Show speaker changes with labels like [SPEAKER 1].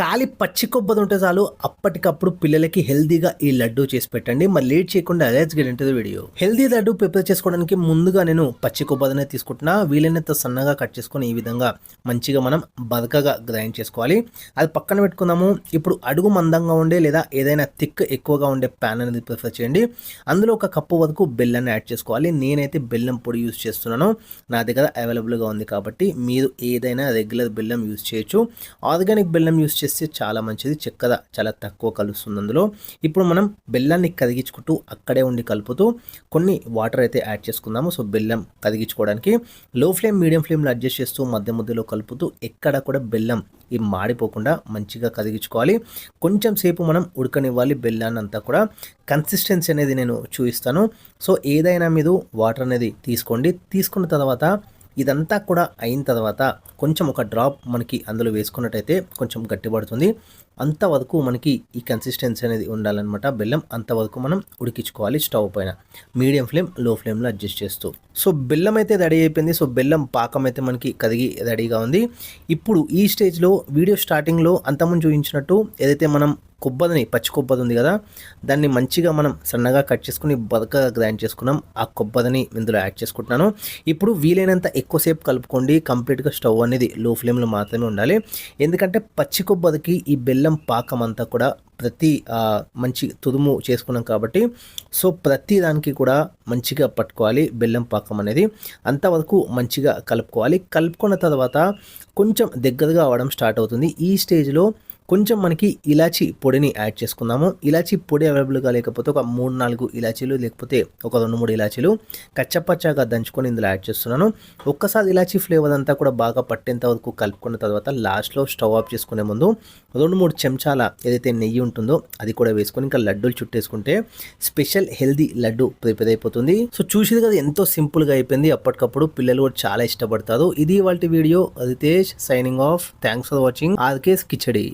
[SPEAKER 1] కాలి పచ్చి కొబ్బరి ఉంటే చాలు అప్పటికప్పుడు పిల్లలకి హెల్దీగా ఈ లడ్డు చేసి పెట్టండి. మరి లేట్ చేయకుండా లెట్స్ గెలింటది వీడియో హెల్దీ లడ్డు ప్రిపేర్ చేసుకోవడానికి ముందుగా నేను పచ్చి కొబ్బరినే తీసుకుంటున్నా. వీలైనంత సన్నగా కట్ చేసుకొని ఈ విధంగా మంచిగా మనం బదకగా గ్రైండ్ చేసుకోవాలి. అది పక్కన పెట్టుకుందాము. ఇప్పుడు అడుగు మందంగా ఉండే లేదా ఏదైనా థిక్ ఎక్కువగా ఉండే ప్యాన్ అనేది ప్రిఫర్ చేయండి. అందులో ఒక కప్పు వరకు బెల్లాన్ని యాడ్ చేసుకోవాలి. నేనైతే బెల్లం పొడి యూస్ చేస్తున్నాను. నా దగ్గర అవైలబుల్గా ఉంది కాబట్టి మీరు ఏదైనా రెగ్యులర్ బెల్లం యూస్ చేయొచ్చు. ఆర్గానిక్ బెల్లం యూస్ చేస్తే చాలా మంచిది చక్కెర చాలా తక్కువ కలుస్తుంది అందులో ఇప్పుడు మనం బెల్లాన్ని కరిగించుకుంటూ అక్కడే ఉండి కలుపుతూ కొన్ని వాటర్ అయితే యాడ్ చేసుకుందాము. సో బెల్లం కరిగించుకోవడానికి లో ఫ్లేమ్ మీడియం ఫ్లేమ్లో అడ్జస్ట్ చేస్తూ మధ్య మధ్యలో కలుపుతూ ఎక్కడ కూడా బెల్లం ఈ మాడిపోకుండా మంచిగా కరిగించుకోవాలి. కొంచెం సేపు మనం ఉడకనివ్వాలి బెల్లాన్ని అంతా కూడా. కన్సిస్టెన్సీ అనేది నేను చూపిస్తాను. సో ఏదైనా మీరు వాటర్ అనేది తీసుకోండి. తీసుకున్న తర్వాత ఇదంతా కూడా అయిన తర్వాత కొంచెం ఒక డ్రాప్ మనకి అందులో వేసుకున్నట్టయితే కొంచెం గట్టిపడుతుంది. అంతవరకు మనకి ఈ కన్సిస్టెన్సీ అనేది ఉండాలన్నమాట. బెల్లం అంతవరకు మనం ఉడికించుకోవాలి స్టవ్ పైన. మీడియం ఫ్లేమ్లో ఫ్లేమ్లో అడ్జస్ట్ చేస్తూ. సో బెల్లం అయితే రెడీ అయిపోయింది. సో బెల్లం పాకం అయితే మనకి కదిగి రెడీగా ఉంది. ఇప్పుడు ఈ స్టేజ్లో వీడియో స్టార్టింగ్లో అంతకుముందు చూపించినట్టు ఏదైతే మనం కొబ్బరిని పచ్చి కొబ్బరి ఉంది కదా దాన్ని మంచిగా మనం సన్నగా కట్ చేసుకుని బతకగా గ్రైండ్ చేసుకున్నాం. ఆ కొబ్బరిని ఇందులో యాడ్ చేసుకుంటున్నాను. ఇప్పుడు వీలైనంత ఎక్కువసేపు కలుపుకోండి. కంప్లీట్గా స్టవ్ అనేది లో ఫ్లేమ్లో మాత్రమే ఉండాలి. ఎందుకంటే పచ్చి కొబ్బరికి ఈ బెల్లం పాకం అంతా కూడా ప్రతి మంచి తుదుము చేసుకున్నాం కాబట్టి సో ప్రతి దానికి కూడా మంచిగా పట్టుకోవాలి బెల్లం పాకం అనేది. అంతవరకు మంచిగా కలుపుకోవాలి. కలుపుకున్న తర్వాత కొంచెం దగ్గరగా అవ్వడం స్టార్ట్ అవుతుంది. ఈ స్టేజ్లో కొంచెం మనకి ఇలాచి పొడిని యాడ్ చేసుకుందాము. ఇలాచి పొడి అవైలబుల్గా లేకపోతే ఒక మూడు నాలుగు ఇలాచీలు లేకపోతే ఒక రెండు మూడు ఇలాచీలు కచ్చపచ్చగా దంచుకొని ఇందులో యాడ్ చేస్తున్నాను. ఒక్కసారి ఇలాచీ ఫ్లేవర్ అంతా కూడా బాగా పట్టేంత వరకు కలుపుకున్న తర్వాత లాస్ట్లో స్టవ్ ఆఫ్ చేసుకునే ముందు రెండు మూడు చెంచాల ఏదైతే నెయ్యి ఉంటుందో అది కూడా వేసుకొని ఇంకా లడ్డూలు చుట్టేసుకుంటే స్పెషల్ హెల్దీ లడ్డు ప్రిపేర్ అయిపోతుంది. సో చూసేది కదా ఎంతో సింపుల్గా అయిపోయింది. అప్పటికప్పుడు పిల్లలు కూడా చాలా ఇష్టపడతారు. ఇది వాళ్ళ video. Ritesh signing off thanks for watching RK's Khichdi.